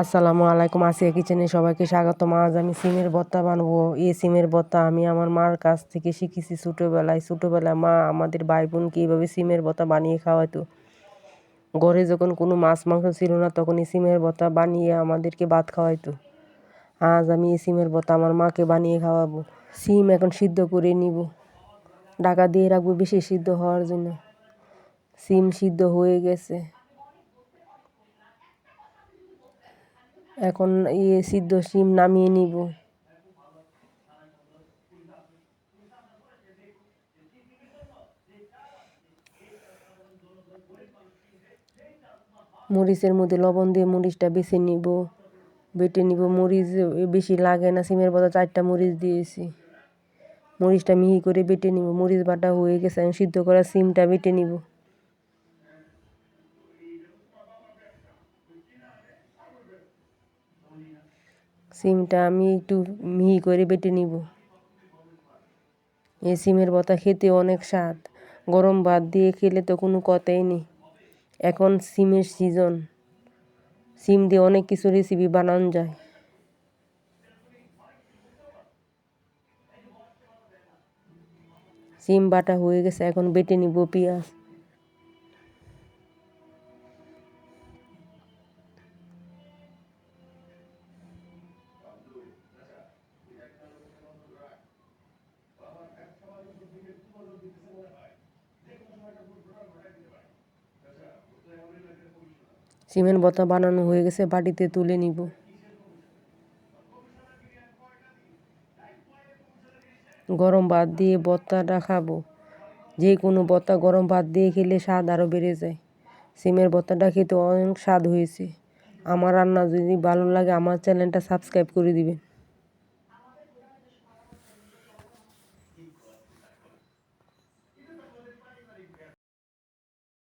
আসসালামু আলাইকুম আসিয়া কিচেনে সবাইকে স্বাগতম। আজ আমি সিমের ভর্তা বানাবো। এই সিমের ভর্তা আমি আমার মার কাছ থেকে শিখেছি ছোটোবেলায়। ছোটোবেলায় মা আমাদের ভাই বোনকে এইভাবে সিমের ভর্তা বানিয়ে খাওয়াতো ঘরে যখন কোনো মাছ মাংস ছিল না, তখন এই সিমের ভর্তা বানিয়ে আমাদেরকে ভাত খাওয়াইতো। আজ আমি এই সিমের ভর্তা আমার মাকে বানিয়ে খাওয়াবো। সিম এখন সিদ্ধ করে নিব। ঢাকা দিয়ে রাখব, বেশি সিদ্ধ হওয়ার জন্য। সিম সিদ্ধ হয়ে গেছে। এখন ইয়ে সিদ্ধ শিম নামিয়ে নিব। মরিচের মধ্যে লবণ দিয়ে মরিচটা বেছে নিব। বেটে নিব। মরিচ বেশি লাগে না, সিমের বদলে চারটা মরিচ দিয়েছি। মরিচটা মিহি করে বেটে নিব। মরিচ বাটা হয়ে গেছে, আমি সিদ্ধ করা সিমটা বেটে নিব। সিমটা আমি একটু মিহি করে বেটে নিব। এই সিমের বতা খেতে অনেক স্বাদ। গরম ভাত দিয়ে খেলে তো কোনো কথাই নেই। এখন সিমের সিজন। সিম দিয়ে অনেক কিছু রেসিপি বানানো যায়। সিম বাটা হয়ে গেছে, এখন বেটে নিব পেঁয়াজ। সিমেন্ট বতা বানানো হয়ে গেছে, বাটিতে তুলে নিব। গরম ভাত দিয়ে বত্তাটা খাব। যে কোনো বত্তা গরম ভাত দিয়ে খেলে স্বাদ আরও বেড়ে যায়। সিমের বত্তাটা খেতে অনেক স্বাদ হয়েছে। আমার রান্না যদি ভালো লাগে, আমার চ্যানেলটা সাবস্ক্রাইব করে দিবেন।